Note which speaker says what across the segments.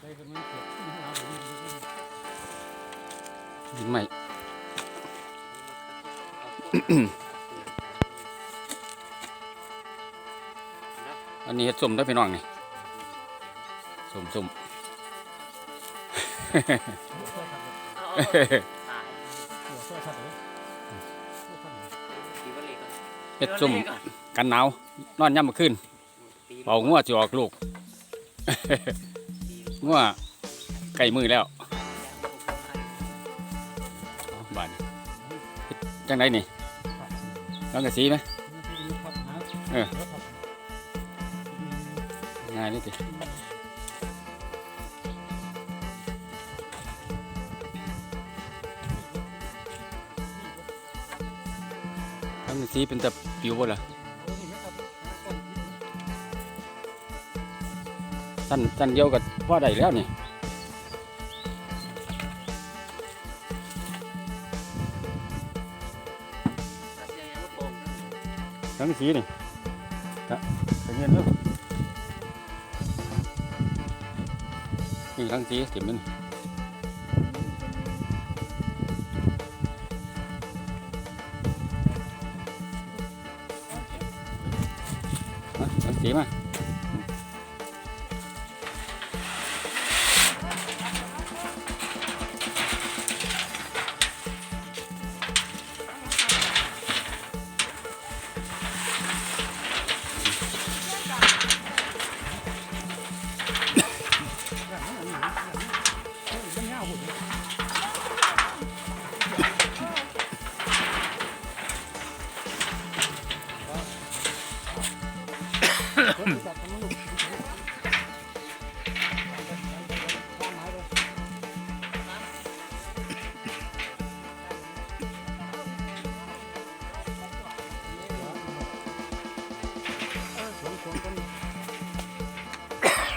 Speaker 1: ดินใหม่ อันนี้เห็ดส้มได้อพี่น้องนี่ส้มส้มเห็ดส้มกันหนาว นอนย่ำมาขึ้นเป่างัวจะออกลูก งัวไก่มือแล้วเอาบานจังไดนี่ต้องกระสีไหมเออง่ายนี่ติต้องกระสีเป็นตะปิวบ่ล่ะ สั้นสั้นเดียวกับพ่อได้แล้วนี่ต้งสีนี่ตะตะเงียนเด้อนี่ทั้งสีเต็มเลยทั้งสีมา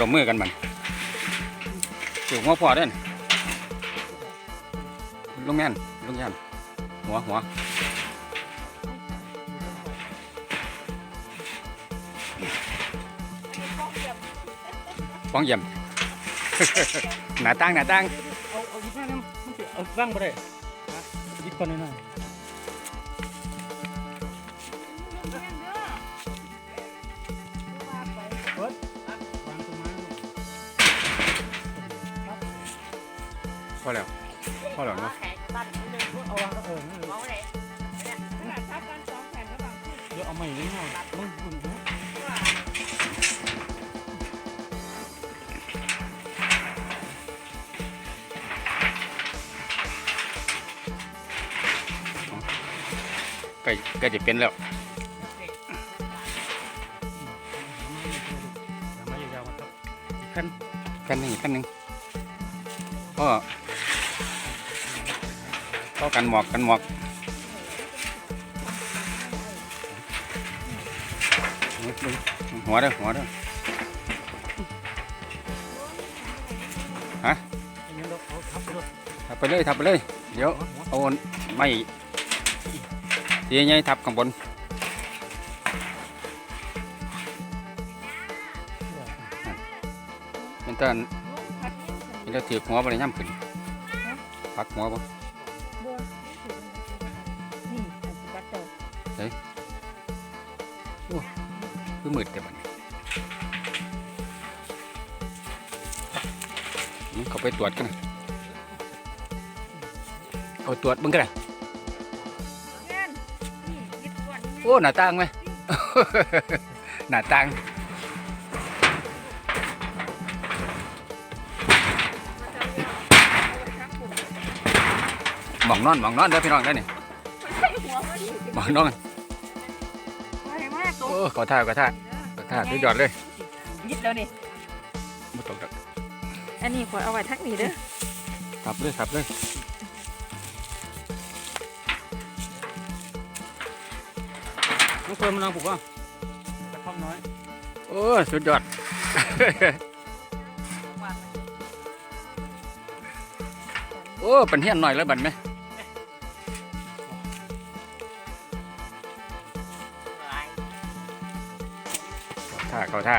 Speaker 1: ลมไม่ลมมือกันมันถูกหัวพอเด่นลุงแม่นลุงยันหัวหัวป้องเยี่ยมหน้าตั้งหน้าตั้ง
Speaker 2: เอาเอาหยิบมาเนี่ยมันสิเอาว่างบ่ได้หยิบก่อนหน่อย
Speaker 1: อแล้วพอแล้วเนาะ
Speaker 2: เอาวางก็เออนั่นเลยเดี๋ยวเอาใหม่เลยเนาะมึงมึงนะ
Speaker 1: ใกล้ใกล้จะเป็นแล้วขั้นขั้นหนึ่งขั้นหนึ่งก็ ก็กันหมอกกันหมอกหัวเด้อหัวเด้อ
Speaker 2: อันนี้เราเอาทับ
Speaker 1: ไปเลยทับไปเลย เดี๋ยวเอาไม้เยี่ยยทับข้างบนเป็นต้นเป็นต้นถือหัวบริย่ำขึ้นปักหัวบ่ คือมืดแต่บัดนี้อืมเขาไปตรวจกันนะเอาตรวจเบิ่งกันนะโอ้หน้าต่างไหม หน้าต่างหมองนอนหมองนอนเด้อพี่น้องได้อนี่หมองนอน
Speaker 3: ตก
Speaker 1: โอ้ขอท่าขอท่าขอท่าสุดยอดเลย
Speaker 3: ยิดแล้วนี่
Speaker 1: บ่ตกดอก
Speaker 3: อันนี้ขอเอาไว้ทักนี้เด้อ
Speaker 1: ขับเลยขับเลย
Speaker 2: น้องเฟิร์นมันลองปลูกว่าตะคอมน้อย
Speaker 1: โอ้สุดยอดโอ้เป็นเฮียนหน่อยแล้วบัดไหม ท่าขอท่า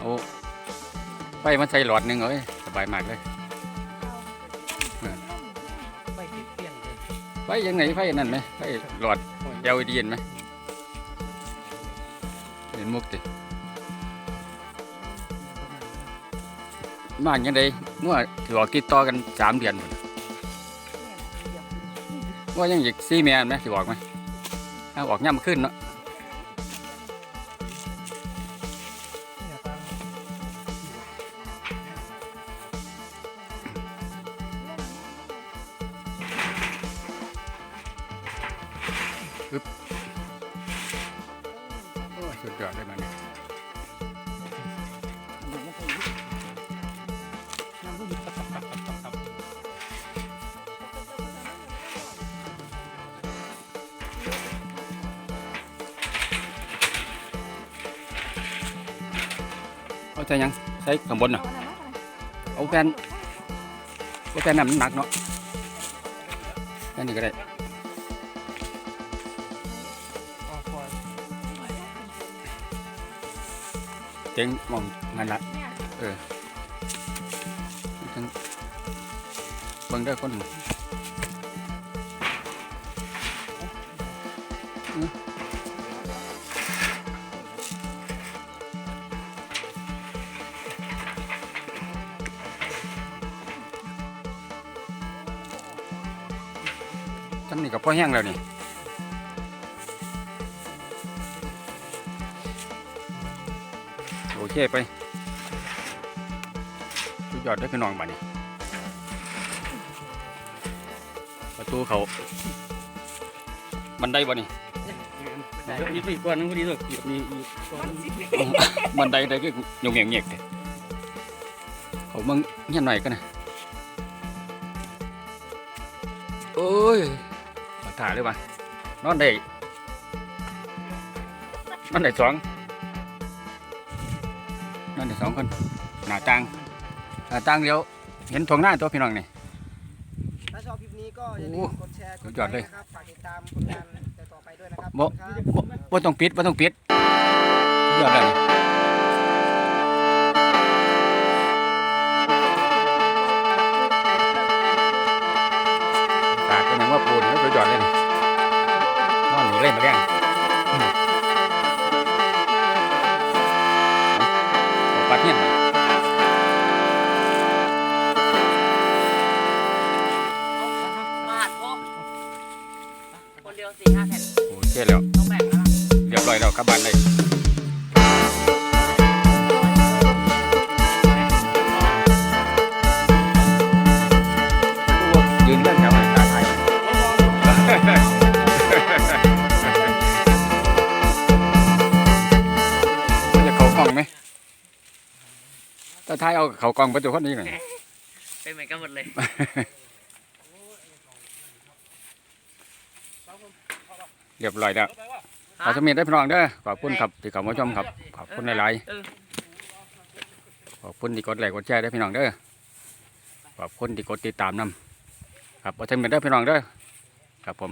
Speaker 1: โอ้ไฟมันใส่หลอดหนึ่งเอ้ยสบายมากเลย
Speaker 2: ไปติดเปลี่ยนเลย
Speaker 1: ไฟยังไงไฟนั่นไหมไฟหลอด LED เห็นไหมเห็นมุกติบ้านยังไงเมื่อหลอกติดต่อกันสามเดือนพุ่นว่ายังอีกสี่เมียนไหมสิบอกไหมเอาออกย่ำขึ้นเนาะ โอ้ยสุดยอดเลยมันเนี่ย
Speaker 2: น้ำผู้หญิงตับตับตับตับตับ
Speaker 1: เอาใจยังใช้ข้างบนเนาะเอาแผ่นเอาแผ่นน้ำมันหนักเนาะแผ่นนี้ก็ได้ เจ๋งมองนั่นละทั้งเบิ่งได้คนอื้อทำนี่ก็พอแห้งแล้วนี่ เคไปสุดยอดได้อพี่น้องบ้านนี้ประตูเขาบันไดบ่นี่
Speaker 2: มีปีกก่อนนึงพอดีเลยปีกมีอีกก่อน
Speaker 1: บันไดได้คือยงเงียงเงียกเลยเขามึงเงียบหน่อยกันนะโอ้ยขอถ่ายเลยป่ะนอนได้นอนได้สอง นอนได้สองคนหน้าต่างหน้าต่างเดียวเห็นทงหน้าตัวพี่น้องนี่
Speaker 4: ถ้าชอบคลิปนี้ก็อย่าลื
Speaker 1: โอ้
Speaker 4: มกดแชร์ก
Speaker 1: สุ
Speaker 4: ด
Speaker 1: ดยอด
Speaker 4: ไล
Speaker 1: เลย
Speaker 4: ค์นะครับฝากติดตามผลงานต่อๆไปด้วยนะครับ
Speaker 1: บ่
Speaker 4: ครับ
Speaker 1: บ่ต้องปิดบ่ต้องปิดสุดยอดเลย
Speaker 3: คนเดียวสี่ห้าแผ่น
Speaker 1: โอเคแล้ว
Speaker 3: ต้องแบ่งแล้วล่ะ
Speaker 1: เรียบร้อยแล้วกลับบ้านเลยโอ้ยืนเรื่องแถวไหนตาไทยมันจะเขากล้องไหมตาไทยเอาเขากล้องประตูคนนี้หน่อย
Speaker 3: เป็นเหมือนกันหมดเลย
Speaker 1: เรียบร้อยแล้วขอสมีได้พี่น้องเด้อขอบคุณครับที่เข้ามาชมครับขอบคุณหลาย
Speaker 3: เออ
Speaker 1: ๆขอบคุณที่กดไลค์กดแชร์ได้อพี่น้องเด้อขอบคุณที่กดติดตามนํครับขอสมีได้พี่น้องเด้อครับผม